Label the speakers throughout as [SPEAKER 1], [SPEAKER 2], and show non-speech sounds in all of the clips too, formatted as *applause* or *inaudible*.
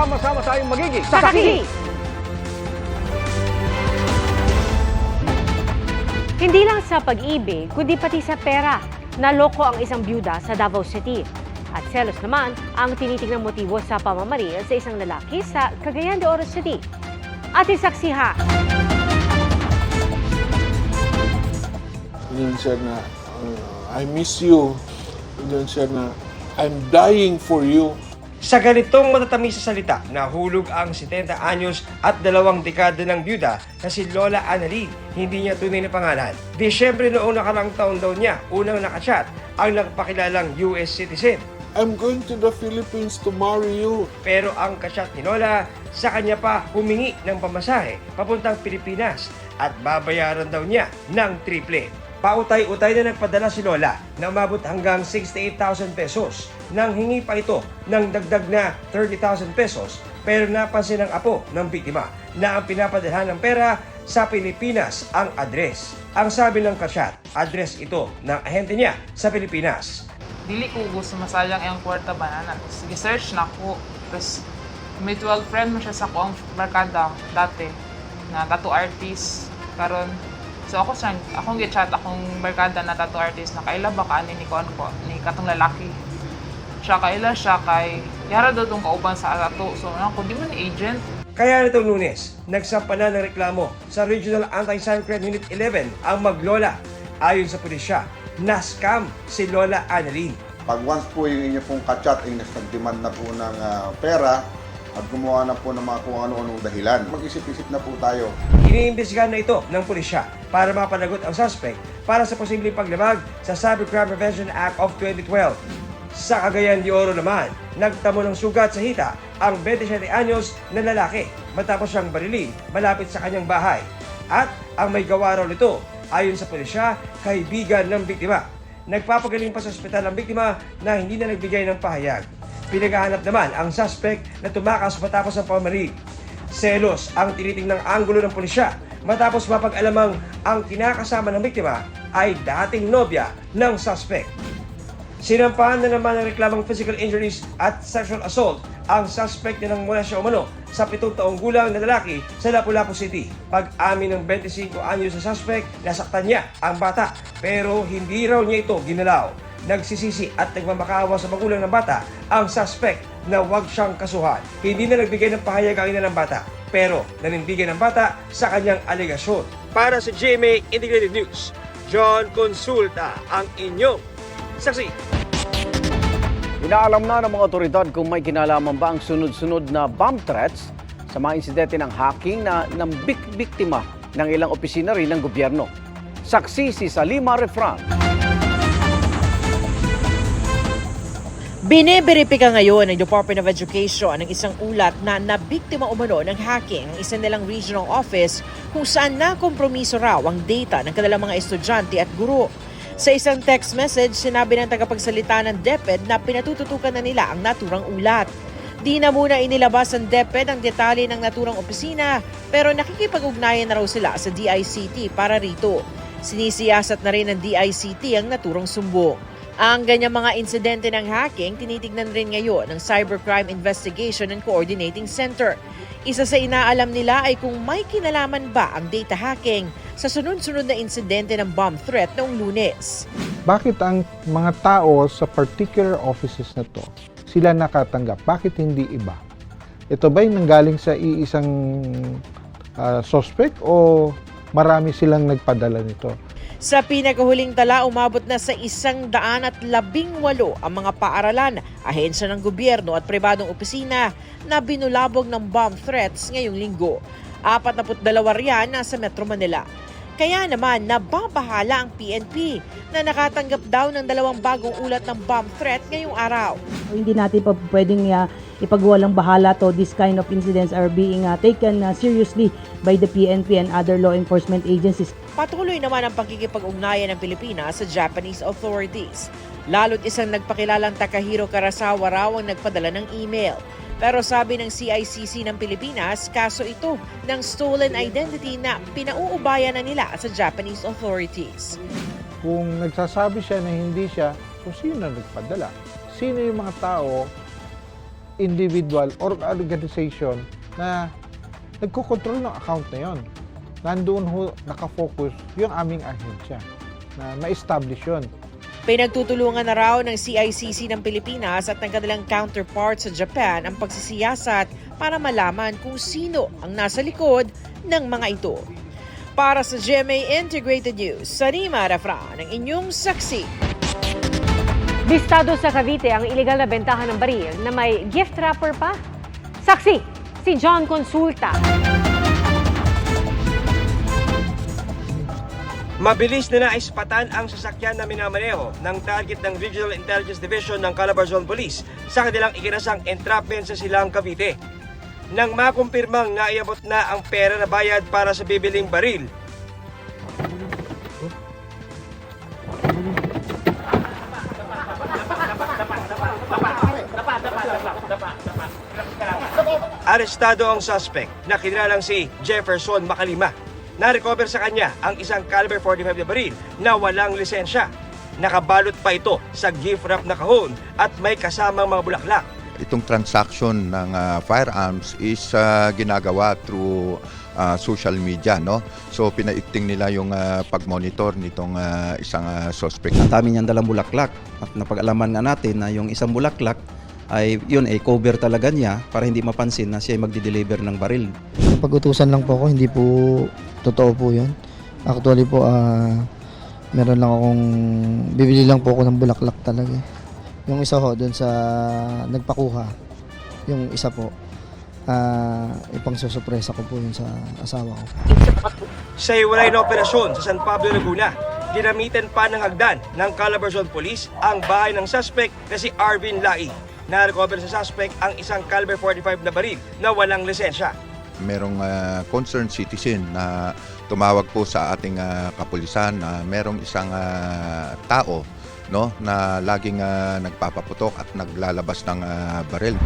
[SPEAKER 1] Sama-sama tayong magiging
[SPEAKER 2] Saksi! Hindi lang sa pag-ibig, kundi pati sa pera. Naloko ang isang byuda sa Davao City. At selos naman ang tinitingnan motibo sa pamamaril sa isang lalaki sa Cagayan de Oro City. Ating saksihan.
[SPEAKER 3] Yun siya na, uh, I miss you. Yun siya na, I'm dying for you.
[SPEAKER 4] Sa ganitong matatamis sa salita, nahulog ang 70 anyos at dalawang dekada ng byuda na si Lola Annalyn. Hindi niya tunay na pangalan. Disyembre noong nakarang taon daw niya, unang nakachat ang nagpakilalang US citizen.
[SPEAKER 3] I'm going to the Philippines to marry you.
[SPEAKER 4] Pero ang kasyat ni Lola, sa kanya pa humingi ng pamasahe papuntang Pilipinas at babayaran daw niya ng triple. Pautay-utay na nagpadala si Lola na umabot hanggang 68,000 pesos. Nang hingi pa ito ng dagdag na 30,000 pesos pero napansin ng apo ng biktima na ang pinapadalhan ng pera sa Pilipinas ang address. Ang sabi ng kasyat, address ito ng ahente niya sa Pilipinas.
[SPEAKER 5] dili ko gusto masayang ang kwarta banana. Sige, search na ko. Tapos, 12 friend mo siya sa akong barkada dati na tattoo artist. Karon so ako sa akong gi-chat akong barkada na tattoo artist na kaila ba ka ani ni kon ko ni katong lalaki. Siya kaila siya kay yara daw tong kauban sa tattoo. So ako di man agent.
[SPEAKER 4] Kaya nitong lunes, nagsampa na ng reklamo sa Regional Anti-Cybercrime Unit 11 ang maglola. Ayon sa pulisya, na-scam si Lola Annalyn.
[SPEAKER 6] Pag once po yung inyo pong kachat ay nag-demand na po ng ah, pera at gumawa na po ng mga kung ano-anong dahilan, mag-isip-isip na po tayo.
[SPEAKER 4] Iniimbestigahan na ito ng pulisya para mapanagot ang suspect para sa posibleng paglamag sa Cybercrime Prevention Act of 2012. Sa Cagayan de Oro naman, nagtamo ng sugat sa hita ang 27 anyos na lalaki matapos siyang barilin malapit sa kanyang bahay. At ang may gawa raw nito, ayon sa pulisya, kaibigan ng biktima. Nagpapagaling pa sa ospital ang biktima na hindi na nagbigay ng pahayag. Pinagahanap naman ang suspect na tumakas matapos ang pamaril. Selos ang tinitingnang anggulo ng pulisya matapos mapag-alamang ang kinakasama ng biktima ay dating nobya ng suspect. Sinampahan na naman ng reklamang physical injuries at sexual assault ang suspect na nang mula siya umano sa pitong taong gulang na lalaki sa Lapu-Lapu City. Pag-amin ng 25 anyo sa suspect, nasaktan niya ang bata pero hindi raw niya ito ginalaw. Nagsisisi at nagmamakaawa sa magulang ng bata ang suspect na huwag siyang kasuhan. Hindi na nagbigay ng pahayag ang ina ng bata pero nanindigan ng bata sa kanyang alegasyon. Para sa GMA Integrated News, John Consulta ang inyong saksi.
[SPEAKER 1] Inaalam na ng mga otoridad kung may kinalaman ba ang sunod-sunod na bomb threats sa mga insidente ng hacking na nambik biktima ng ilang opisina rin ng gobyerno. Saksi si Salima Refran.
[SPEAKER 7] Biniberipika ngayon ng Department of Education ang isang ulat na nabiktima umano ng hacking ang isa nilang regional office kung saan nakompromiso raw ang data ng kanilang mga estudyante at guro. Sa isang text message, sinabi ng tagapagsalita ng DepEd na pinatututukan na nila ang naturang ulat. Di na muna inilabas ng DepEd ang detalye ng naturang opisina pero nakikipag-ugnayan na raw sila sa DICT para rito. Sinisiyasat na rin ng DICT ang naturang sumbong. Ang ganyang mga insidente ng hacking tinitignan rin ngayon ng Cybercrime Investigation and Coordinating Center. Isa sa inaalam nila ay kung may kinalaman ba ang data hacking sa sunod-sunod na insidente ng bomb threat noong lunes.
[SPEAKER 8] bakit ang mga tao sa particular offices na to, sila nakatanggap? Bakit hindi iba? Ito ba'y nanggaling sa iisang ah, suspect o marami silang nagpadala nito?
[SPEAKER 7] Sa pinakahuling tala, umabot na sa isang daan at labing walo ang mga paaralan, ahensya ng gobyerno at pribadong opisina na binulabog ng bomb threats ngayong linggo. 42 riyan nasa Metro Manila. Kaya naman, nababahala ang PNP na nakatanggap daw ng dalawang bagong ulat ng bomb threat ngayong araw.
[SPEAKER 9] Hindi natin pa pwedeng uh, ipagwalang bahala to this kind of incidents are being uh, taken uh, seriously by the PNP and other law enforcement agencies.
[SPEAKER 7] Patuloy naman ang pagkikipag-ugnayan ng Pilipinas sa Japanese authorities. Lalo't isang nagpakilalang Takahiro Karasawa raw ang nagpadala ng email. Pero sabi ng CICC ng Pilipinas, kaso ito ng stolen identity na pinauubayan na nila sa Japanese authorities.
[SPEAKER 8] Kung nagsasabi siya na hindi siya, kung sino nagpadala? Sino yung mga tao? individual or organization na nagko-control ng account na yon. Nandoon ho nakafocus yung aming ahensya na ma-establish yun.
[SPEAKER 7] Pinagtutulungan na raw ng CICC ng Pilipinas at ng kanilang counterpart sa Japan ang pagsisiyasat para malaman kung sino ang nasa likod ng mga ito. Para sa GMA Integrated News, Sarima Rafran, ang inyong saksi.
[SPEAKER 2] Bistado sa Cavite ang iligal na bentahan ng baril na may gift wrapper pa. Saksi, si John Consulta.
[SPEAKER 4] Mabilis na naispatan ang sasakyan na minamaneho ng target ng Regional Intelligence Division ng Calabarzon Police sa kanilang ikinasang entrapment sa Silang Cavite. Nang makumpirmang naiabot na ang pera na bayad para sa bibiling baril, Arestado ang suspect na kinilalang si Jefferson Makalima. Na-recover sa kanya ang isang caliber 45 na baril na walang lisensya. Nakabalot pa ito sa gift wrap na kahon at may kasamang mga bulaklak.
[SPEAKER 10] itong transaction ng ah, firearms is ah, ginagawa through ah, social media no so pinaikting nila yung ah, pag-monitor nitong ah, isang ah, suspect
[SPEAKER 11] Ang dami niyang dalang bulaklak at napag-alaman nga natin na yung isang bulaklak ay yun ay cover talaga niya para hindi mapansin na siya ay magdi-deliver ng baril.
[SPEAKER 12] Pag-utusan lang po ako, hindi po totoo po yun. Actually po, ah meron lang akong, bibili lang po ako ng bulaklak talaga. Yung isa ho, dun sa nagpakuha, yung isa po, ah ipang susupresa ko po yun sa asawa ko.
[SPEAKER 4] Sa iwalay na operasyon sa San Pablo, Laguna, ginamitan pa ng hagdan ng Calabarzon Police ang bahay ng suspect na si Arvin Lai. Na-recover sa suspect ang isang caliber 45 na baril na walang lisensya.
[SPEAKER 10] Merong ah, concerned citizen na tumawag po sa ating ah, kapulisan na merong isang ah, tao no na laging ah, nagpapaputok at naglalabas ng ah, baril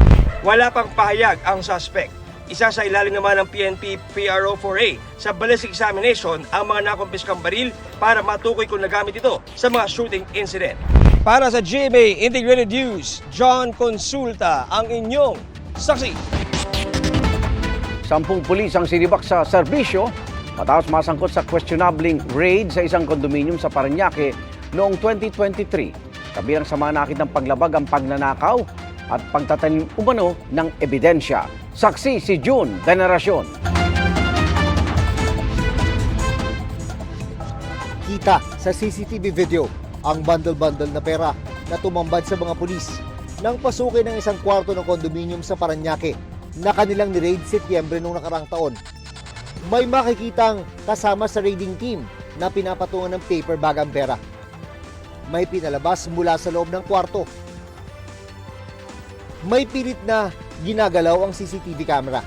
[SPEAKER 4] Wala pang pahayag ang suspect. Isa sa ilalim naman ng PNP PRO-4A sa ballistic examination ang mga nakumpiskang baril para matukoy kung nagamit ito sa mga shooting incident. Para sa GMA Integrated News, John Consulta ang inyong saksi.
[SPEAKER 1] Sampung pulis ang sinibak sa serbisyo matapos masangkot sa questionabling raid sa isang kondominium sa Paranaque noong 2023. Kabilang sa mga nakitang paglabag ang pagnanakaw at pagtatanim umano ng ebidensya. Saksi si June Veneracion.
[SPEAKER 12] Kita sa CCTV video ang bundle-bundle na pera na tumambad sa mga pulis nang pasukin ng isang kwarto ng kondominium sa Paranaque na kanilang ni-raid Setyembre noong nakarang taon. May makikitang kasama sa raiding team na pinapatungan ng paper bag ang pera. May pinalabas mula sa loob ng kwarto. May pilit na ginagalaw ang CCTV camera.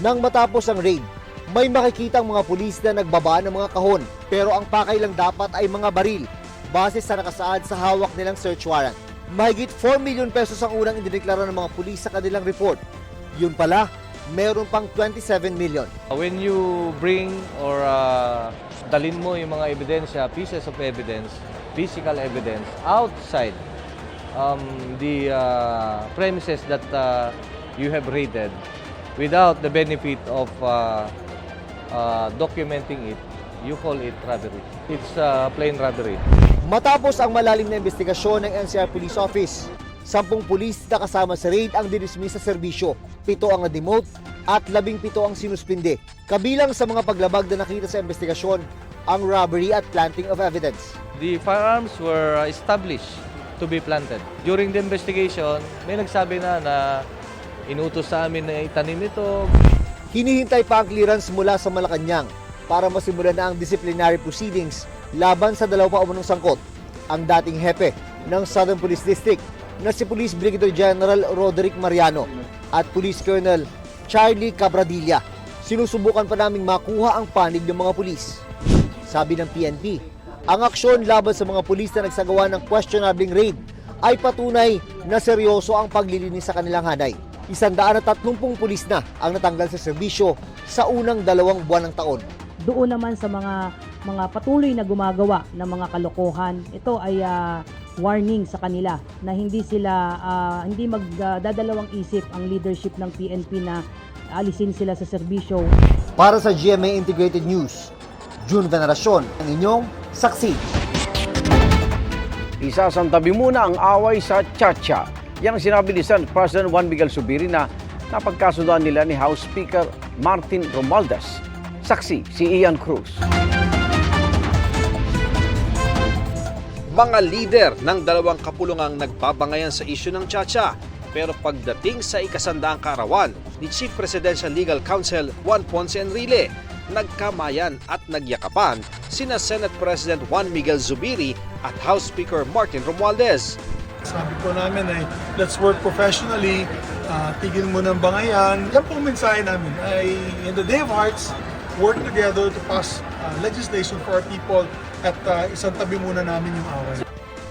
[SPEAKER 12] Nang matapos ang raid, may makikitang mga pulis na nagbaba ng mga kahon pero ang pakay lang dapat ay mga baril base sa nakasaad sa hawak nilang search warrant. Mahigit 4 million pesos ang unang idineklara ng mga pulis sa kanilang report. Yun pala, meron pang 27 million.
[SPEAKER 11] When you bring or uh, dalin mo yung mga ebidensya, pieces of evidence, physical evidence outside um, the uh, premises that uh, you have raided without the benefit of uh, uh, documenting it, you call it robbery. It's uh, plain robbery.
[SPEAKER 12] Matapos ang malalim na investigasyon ng NCR Police Office, sampung pulis na kasama sa raid ang dinismiss sa serbisyo, pito ang na-demote at labing pito ang sinuspinde. Kabilang sa mga paglabag na nakita sa investigasyon, ang robbery at planting of evidence.
[SPEAKER 11] The firearms were uh, established to be planted. During the investigation, may nagsabi na na inutos sa amin na itanim ito.
[SPEAKER 12] Hinihintay pa ang clearance mula sa Malacanang para masimulan na ang disciplinary proceedings laban sa dalawa pa umunong sangkot, ang dating hepe ng Southern Police District na si Police Brigadier General Roderick Mariano at Police Colonel Charlie Cabradilla. Sinusubukan pa naming makuha ang panig ng mga pulis. Sabi ng PNP, ang aksyon laban sa mga pulis na nagsagawa ng questionable raid ay patunay na seryoso ang paglilinis sa kanilang hanay. Isandaan at tatlumpung pulis na ang natanggal sa serbisyo sa unang dalawang buwan ng taon.
[SPEAKER 9] Doon naman sa mga mga patuloy na gumagawa ng mga kalokohan, ito ay ah, warning sa kanila na hindi sila ah, hindi magdadalawang isip ang leadership ng PNP na alisin sila sa serbisyo.
[SPEAKER 12] Para sa GMA Integrated News, June Veneracion, ang inyong saksi.
[SPEAKER 1] Isasantabi muna ang away sa Chacha. Yan ang sinabi ni Senate President Juan Miguel Subiri na napagkasundoan nila ni House Speaker Martin Romualdez. Saksi si Ian Cruz.
[SPEAKER 13] Mga lider ng dalawang kapulungang nagbabangayan sa isyu ng Chacha. Pero pagdating sa ikasandaang karawan ni Chief Presidential Legal Counsel Juan Ponce Enrile, nagkamayan at nagyakapan sina Senate President Juan Miguel Zubiri at House Speaker Martin Romualdez.
[SPEAKER 14] Sabi po namin ay let's work professionally, uh, tigil mo ng bangayan. Yan po ang mensahe namin ay in the day of hearts, work together to pass uh, legislation for our people at uh, isang tabi muna namin yung away.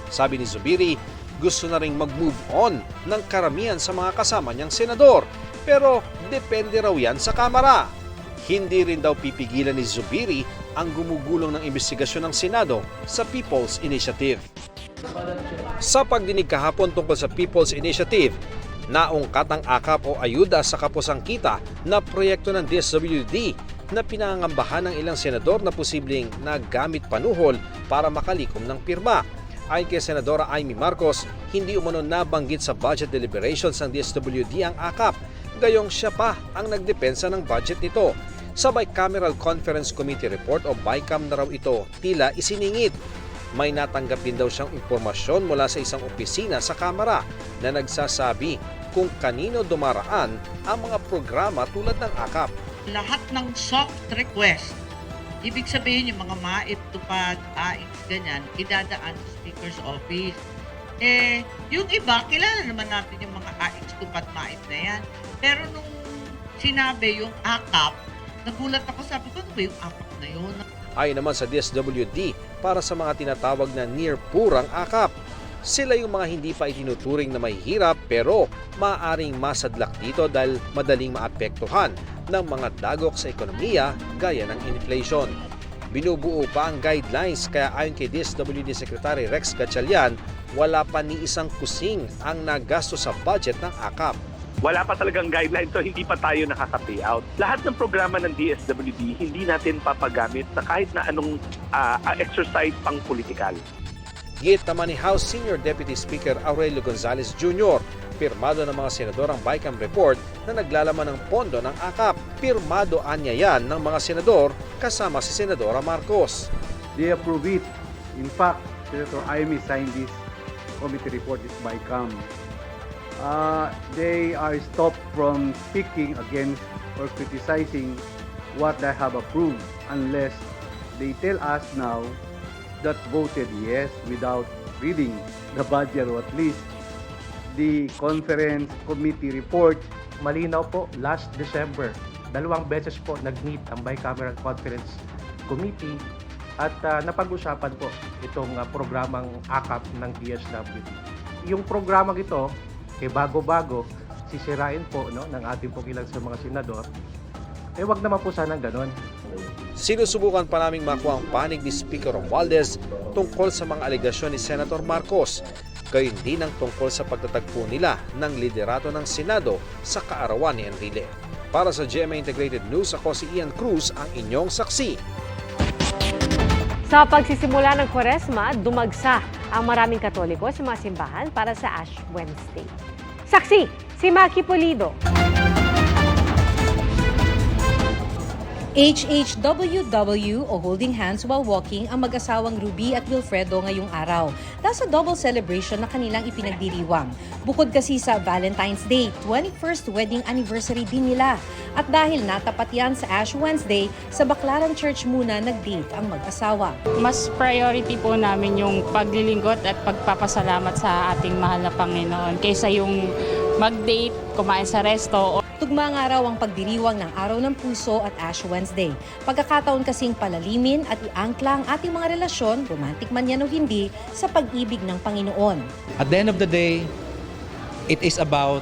[SPEAKER 13] Sabi ni Zubiri, gusto na ring mag-move on ng karamihan sa mga kasama niyang senador. Pero depende raw yan sa Kamara. Hindi rin daw pipigilan ni Zubiri ang gumugulong ng investigasyon ng Senado sa People's Initiative. Sa pagdinig kahapon tungkol sa People's Initiative, naungkat ang akap o ayuda sa kapusang kita na proyekto ng DSWD na pinangangambahan ng ilang senador na posibleng nagamit panuhol para makalikom ng pirma. Ayon kay Senadora Amy Marcos, hindi umano nabanggit sa budget deliberations ng DSWD ang akap, gayong siya pa ang nagdepensa ng budget nito. Sa Bicameral Conference Committee Report o BICAM na raw ito tila isiningit may natanggap din daw siyang impormasyon mula sa isang opisina sa Kamara na nagsasabi kung kanino dumaraan ang mga programa tulad ng AKAP.
[SPEAKER 15] Lahat ng soft request, ibig sabihin yung mga maiptupad, AIX, ganyan, idadaan sa Speaker's Office. Eh, yung iba, kilala naman natin yung mga AIX, tupad, maip na yan. Pero nung sinabi yung AKAP, nagulat ako, sabi ko, ano ba yung AKAP na yun?
[SPEAKER 13] Ayon naman sa DSWD para sa mga tinatawag na near purang AKAP. Sila yung mga hindi pa itinuturing na mahihirap pero maaaring masadlak dito dahil madaling maapektuhan ng mga dagok sa ekonomiya gaya ng inflation. Binubuo pa ang guidelines kaya ayon kay DSWD Secretary Rex Gatchalian, wala pa ni isang kusing ang nagasto sa budget ng AKAP.
[SPEAKER 16] wala pa talagang guideline so hindi pa tayo nakaka-payout. Lahat ng programa ng DSWD hindi natin papagamit sa kahit na anong ah, exercise pang politikal.
[SPEAKER 13] Git naman ni House Senior Deputy Speaker Aurelio Gonzales Jr. Pirmado ng mga senador ang BICAM report na naglalaman ng pondo ng AKAP. Pirmado anya yan ng mga senador kasama si Senadora Marcos.
[SPEAKER 17] They approve it. In fact, Senator Amy signed this committee report, this BICAM. Uh, they are stopped from speaking against or criticizing what they have approved unless they tell us now that voted yes without reading the budget or at least the conference committee report.
[SPEAKER 18] Malinaw po, last December, dalawang beses po nag-meet ang Bicameral Conference Committee at ah, napag-usapan po itong ah, programang AKAP ng DSWD. Yung programang ito, eh bago-bago, sisirain po no, ng ating po ilang sa mga senador, eh wag naman po sana ganon.
[SPEAKER 13] Sinusubukan pa naming makuha ang panig ni Speaker Romualdez tungkol sa mga alegasyon ni Senator Marcos. Gayon din ang tungkol sa pagtatagpo nila ng liderato ng Senado sa kaarawan ni Enrile. Para sa GMA Integrated News, ako si Ian Cruz, ang inyong saksi.
[SPEAKER 2] Sa pagsisimula ng Kwaresma, dumagsa ang maraming Katoliko sa mga simbahan para sa Ash Wednesday. Saksi, si Maki Polido.
[SPEAKER 19] HHWW o Holding Hands While Walking ang mag-asawang Ruby at Wilfredo ngayong araw. Nasa double celebration na kanilang ipinagdiriwang. Bukod kasi sa Valentine's Day, 21st wedding anniversary din nila. At dahil natapat yan sa Ash Wednesday, sa Baclaran Church muna nag-date ang mag-asawa.
[SPEAKER 20] Mas priority po namin yung paglilingkod at pagpapasalamat sa ating mahal na Panginoon kaysa yung mag-date, kumain sa resto
[SPEAKER 19] Tugma nga raw ang pagdiriwang ng Araw ng Puso at Ash Wednesday. Pagkakataon kasing palalimin at iangkla ang ating mga relasyon, romantic man yan o hindi, sa pag-ibig ng Panginoon.
[SPEAKER 21] At the end of the day, it is about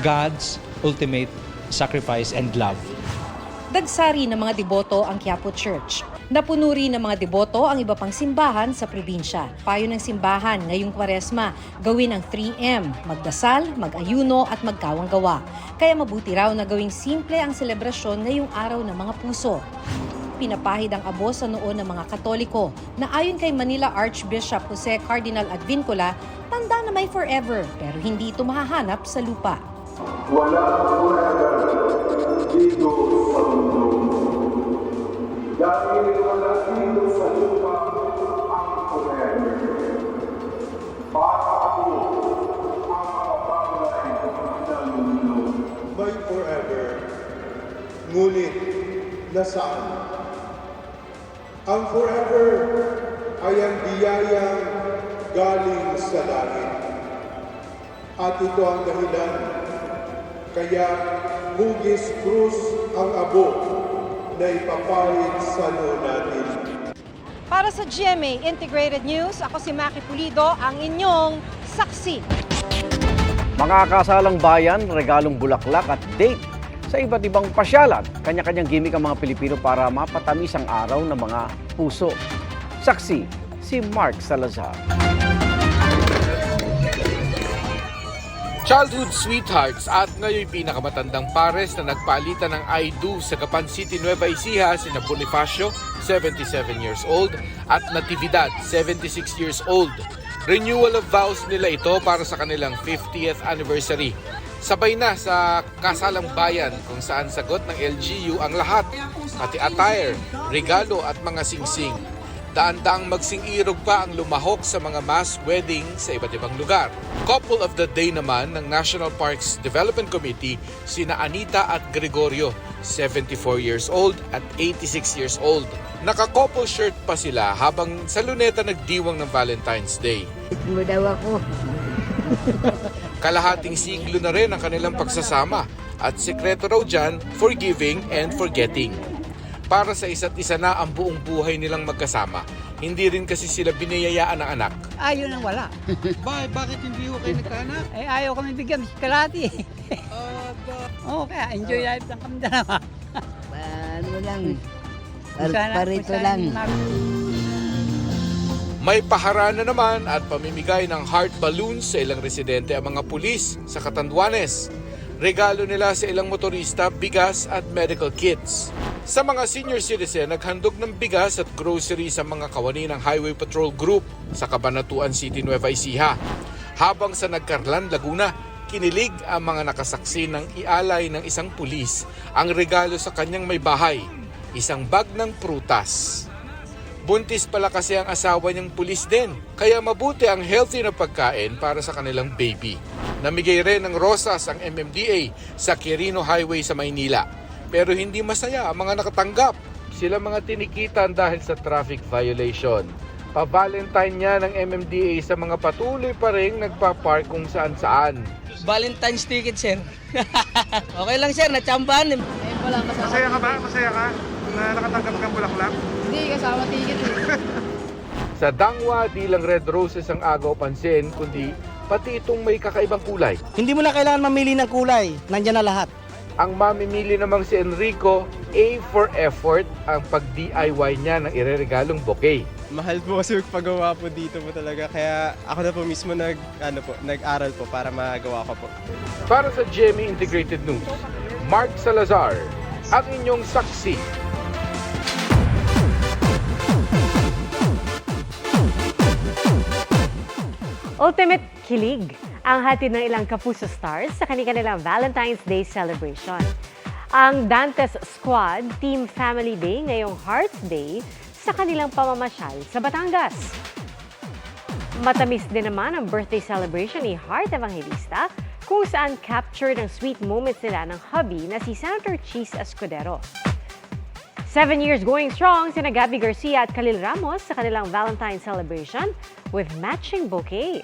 [SPEAKER 21] God's ultimate sacrifice and love.
[SPEAKER 19] dagsari ng mga deboto ang Quiapo Church. Napuno rin ng mga deboto ang iba pang simbahan sa probinsya. Payo ng simbahan ngayong kwaresma, gawin ang 3M, magdasal, mag-ayuno at magkawang gawa. Kaya mabuti raw na gawing simple ang selebrasyon ngayong araw ng mga puso pinapahid ang abo sa noon ng mga Katoliko na ayon kay Manila Archbishop Jose Cardinal Advincula, tanda na may forever pero hindi ito mahahanap sa lupa.
[SPEAKER 22] Wala forever dito sa mundo. Dahil wala dito sa lupa ang forever. Para ako ang mapapalay ng mundo. May forever. Ngunit nasaan? Ang forever ay ang biyayang galing sa langit. At ito ang dahilan kaya hugis krus ang abo na ipapawid sa noo natin.
[SPEAKER 21] Para sa GMA Integrated News, ako si Maki Pulido, ang inyong saksi.
[SPEAKER 1] Mga kasalang bayan, regalong bulaklak at date sa iba't ibang pasyalan. Kanya-kanyang gimmick ang mga Pilipino para mapatamis ang araw ng mga puso. Saksi, si Mark Salazar.
[SPEAKER 23] Childhood sweethearts at ngayon pinakamatandang pares na nagpalitan ng I do sa Gapan City, Nueva Ecija sina Bonifacio, 77 years old at Natividad, 76 years old. Renewal of vows nila ito para sa kanilang 50th anniversary. Sabay na sa kasalang bayan kung saan sagot ng LGU ang lahat, pati attire, regalo at mga singsing. Daan-daang magsing-irog pa ang lumahok sa mga mass wedding sa iba't ibang lugar. Couple of the day naman ng National Parks Development Committee sina Anita at Gregorio, 74 years old at 86 years old. Naka-couple shirt pa sila habang sa luneta nagdiwang ng Valentine's Day.
[SPEAKER 24] mo daw ako.
[SPEAKER 23] Kalahating siglo na rin ang kanilang pagsasama at sekreto raw dyan, forgiving and forgetting. Para sa isa't isa na ang buong buhay nilang magkasama. Hindi rin kasi sila biniyayaan ng anak.
[SPEAKER 24] Ayaw nang wala. *laughs*
[SPEAKER 23] Ba, bakit hindi ko kayo nagkaanak?
[SPEAKER 24] Eh, ayaw kami bigyan ng kalati. *laughs* Oo, kaya enjoy life lang kami dalawa. ano lang, *laughs* par- parito lang.
[SPEAKER 23] May paharana naman at pamimigay ng heart balloons sa ilang residente ang mga pulis sa Catanduanes. Regalo nila sa ilang motorista, bigas at medical kits. Sa mga senior citizen, naghandog ng bigas at grocery sa mga kawani ng Highway Patrol Group sa Cabanatuan City, Nueva Ecija. Habang sa Nagcarlan, Laguna, kinilig ang mga nakasaksi ng ialay ng isang pulis ang regalo sa kanyang may bahay, isang bag ng prutas. Buntis pala kasi ang asawa niyang pulis din, kaya mabuti ang healthy na pagkain para sa kanilang baby. Namigay rin ng rosas ang MMDA sa Quirino Highway sa Maynila. Pero hindi masaya ang mga nakatanggap. Sila mga tinikitan dahil sa traffic violation. Pa-Valentine niya ng MMDA sa mga patuloy pa rin nagpa-park kung saan-saan.
[SPEAKER 24] Valentine's ticket, sir. *laughs* okay lang, sir. Natsambahan. Eh, wala
[SPEAKER 14] Masaya ka ba? Masaya ka na nakatanggap ng bulaklak?
[SPEAKER 24] Hindi, kasama ticket. *laughs*
[SPEAKER 23] Sa Dangwa, di lang red roses ang agaw pansin, kundi pati itong may kakaibang kulay.
[SPEAKER 24] Hindi mo na kailangan mamili ng kulay. Nandiyan na lahat.
[SPEAKER 23] Ang mamimili namang si Enrico, A for effort ang pag-DIY niya ng ireregalong bouquet.
[SPEAKER 25] Mahal po kasi paggawa po dito po talaga kaya ako na po mismo nag ano po, nag-aral po para magawa ko po.
[SPEAKER 23] Para sa GMA Integrated News, Mark Salazar, ang inyong saksi.
[SPEAKER 2] Ultimate kilig ang hatid ng ilang Kapuso stars sa kanilang Valentine's Day celebration. Ang Dantes Squad Team Family Day ngayong Hearts Day sa kanilang pamamasyal sa Batangas. Matamis din naman ang birthday celebration ni Heart Evangelista kung saan captured ang sweet moments nila ng hubby na si Senator Cheese Escudero. Seven years going strong sina Gabby Garcia at Khalil Ramos sa kanilang Valentine celebration with matching bouquet.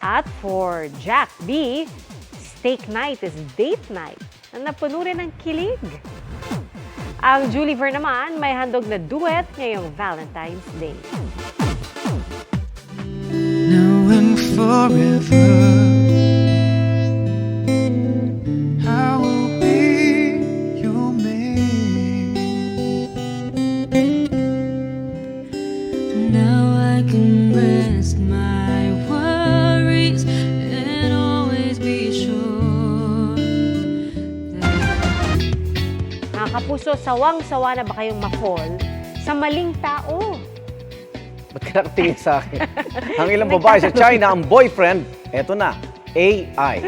[SPEAKER 2] At for Jack B, steak night is date night na napuno rin ng kilig. Ang Julie Ver naman may handog na duet ngayong Valentine's Day.
[SPEAKER 26] now and forever. can my worries and always be sure that...
[SPEAKER 2] Mga kapuso, sawang-sawa na ba kayong ma-fall sa maling tao?
[SPEAKER 1] Ba't ka nakatingin sa akin? *laughs* ang ilang babae sa China, ang boyfriend, eto na, AI.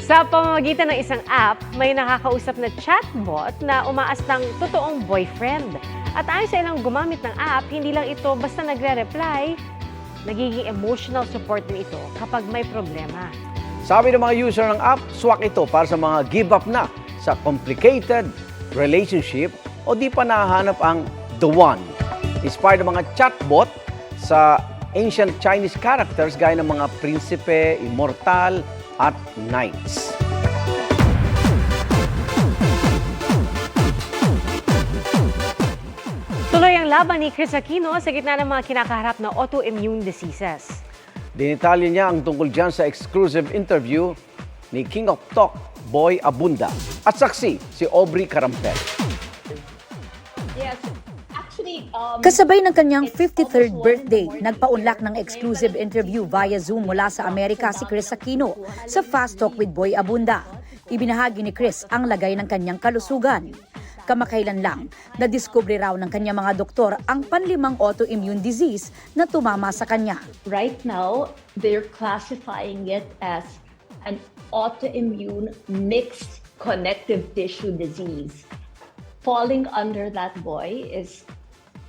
[SPEAKER 2] Sa pamamagitan ng isang app, may nakakausap na chatbot na umaas ng totoong boyfriend. At ayon sa ilang gumamit ng app, hindi lang ito basta nagre-reply, nagiging emotional support din ito kapag may problema.
[SPEAKER 1] Sabi ng mga user ng app, swak ito para sa mga give up na sa complicated relationship o di pa nahahanap ang the one. Inspired ng mga chatbot sa ancient Chinese characters gaya ng mga prinsipe, immortal, at knights.
[SPEAKER 2] Ang laban ni Chris Aquino sa gitna ng mga kinakaharap na autoimmune diseases.
[SPEAKER 1] Dinitalya niya ang tungkol dyan sa exclusive interview ni King of Talk, Boy Abunda. At saksi, si Aubrey Carampel.
[SPEAKER 27] Yes. Actually, um,
[SPEAKER 28] Kasabay ng kanyang 53rd birthday, nagpaunlak ng exclusive interview via Zoom mula sa Amerika si Chris Aquino sa Fast Talk with Boy Abunda. Ibinahagi ni Chris ang lagay ng kanyang kalusugan. Kamakailan lang, nadiskubre raw ng kanyang mga doktor ang panlimang autoimmune disease na tumama sa kanya.
[SPEAKER 27] right now, they're classifying it as an autoimmune mixed connective tissue disease. Falling under that boy is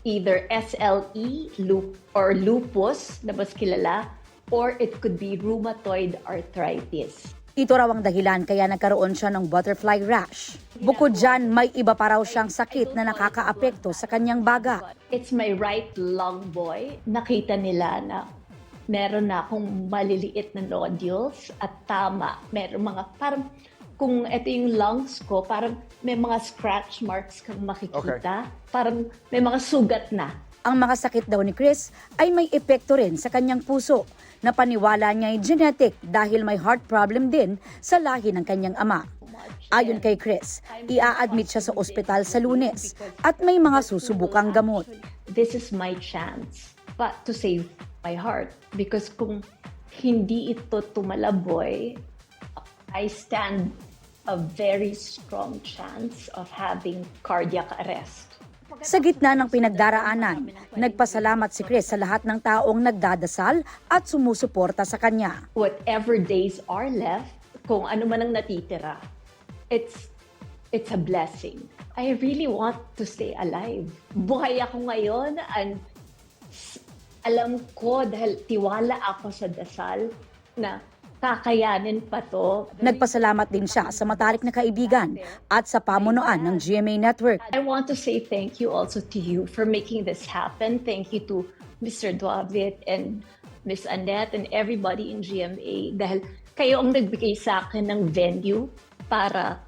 [SPEAKER 27] either SLE loop, or lupus, na mas kilala, or it could be rheumatoid arthritis.
[SPEAKER 28] Ito raw ang dahilan kaya nagkaroon siya ng butterfly rash. Bukod dyan, may iba pa raw siyang sakit na nakakaapekto sa kanyang baga.
[SPEAKER 27] It's my right lung boy. Nakita nila na meron na akong maliliit na nodules at tama, meron mga parang kung ito yung lungs ko, parang may mga scratch marks kang makikita. Parang may mga sugat na.
[SPEAKER 28] Ang mga sakit daw ni Chris ay may epekto rin sa kanyang puso na paniwala niya ay genetic dahil may heart problem din sa lahi ng kanyang ama. Ayon kay Chris, ia-admit siya sa ospital sa lunes at may mga susubukang gamot.
[SPEAKER 27] This is my chance but to save my heart because kung hindi ito tumalaboy, I stand a very strong chance of having cardiac arrest.
[SPEAKER 28] Sa gitna ng pinagdaraanan, nagpasalamat si Chris sa lahat ng taong nagdadasal at sumusuporta sa kanya.
[SPEAKER 27] Whatever days are left, kung ano man ang natitira, it's it's a blessing. I really want to stay alive. Buhay ako ngayon and alam ko dahil tiwala ako sa dasal na kakayanin pa to.
[SPEAKER 28] Nagpasalamat din siya sa matarik na kaibigan at sa pamunuan ng GMA Network.
[SPEAKER 27] I want to say thank you also to you for making this happen. Thank you to Mr. Duavit and Miss Annette and everybody in GMA dahil kayo ang nagbigay sa akin ng venue para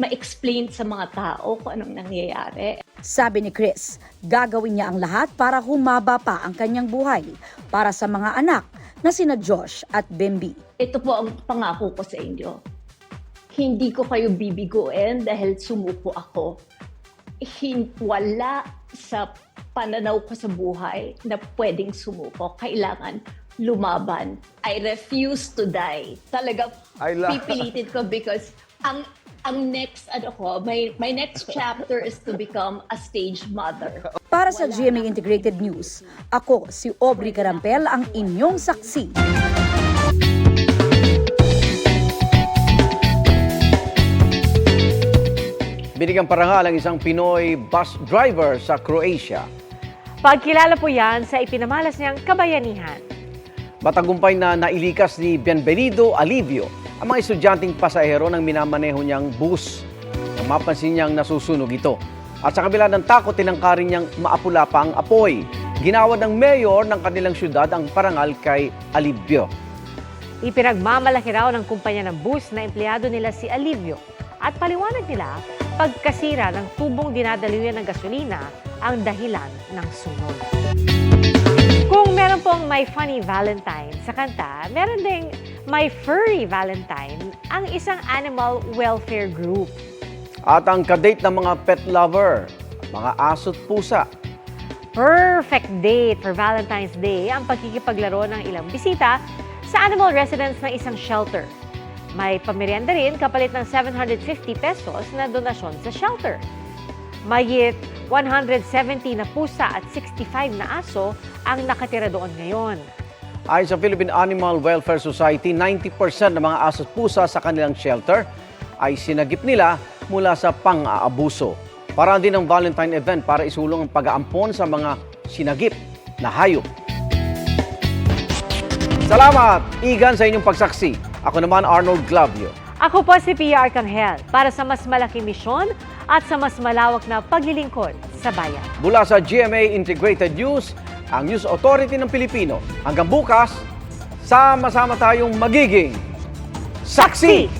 [SPEAKER 27] ma-explain sa mga tao kung anong nangyayari.
[SPEAKER 28] Sabi ni Chris, gagawin niya ang lahat para humaba pa ang kanyang buhay para sa mga anak na sina Josh at Bimby.
[SPEAKER 27] Ito po ang pangako ko sa inyo. Hindi ko kayo bibiguin dahil sumuko ako. Hin- wala sa pananaw ko sa buhay na pwedeng sumuko. Kailangan lumaban. I refuse to die. Talaga
[SPEAKER 29] I love-
[SPEAKER 27] pipilitin ko because ang ang next ano ko, my my next chapter is to become a stage mother.
[SPEAKER 28] Para sa GMA Integrated News, ako si Aubrey Carampel ang inyong saksi.
[SPEAKER 1] Binigang parangal ang isang Pinoy bus driver sa Croatia.
[SPEAKER 2] Pagkilala po yan sa ipinamalas niyang kabayanihan.
[SPEAKER 1] Matagumpay na nailikas ni Bienvenido Alivio ang mga estudyanteng pasahero ng minamaneho niyang bus. Nang mapansin niyang nasusunog ito. At sa kabila ng takot, tinangkarin niyang maapula pa ang apoy. Ginawa ng mayor ng kanilang syudad ang parangal kay Alivio.
[SPEAKER 2] Ipinagmamalaki raw ng kumpanya ng bus na empleyado nila si Alivio. At paliwanag nila, pagkasira ng tubong dinadaluyan ng gasolina ang dahilan ng sunog. Kung meron pong My Funny Valentine sa kanta, meron ding My Furry Valentine, ang isang animal welfare group.
[SPEAKER 1] At ang kadate ng mga pet lover, mga aso't pusa.
[SPEAKER 2] Perfect date for Valentine's Day ang pagkikipaglaro ng ilang bisita sa animal residence ng isang shelter. May pamerienda rin kapalit ng 750 pesos na donasyon sa shelter. Mayit 170 na pusa at 65 na aso ang nakatira doon ngayon.
[SPEAKER 1] Ayon sa Philippine Animal Welfare Society, 90% ng mga aso at pusa sa kanilang shelter ay sinagip nila mula sa pang-aabuso. Paraan din ang Valentine event para isulong ang pag-aampon sa mga sinagip na hayop. Salamat, Igan, sa inyong pagsaksi. Ako naman, Arnold Glavio.
[SPEAKER 2] Ako po si Pia Arcangel para sa mas malaking misyon at sa mas malawak na paglilingkod sa bayan.
[SPEAKER 1] Mula sa GMA Integrated News, ang News Authority ng Pilipino. Hanggang bukas, sama-sama tayong magiging saksi!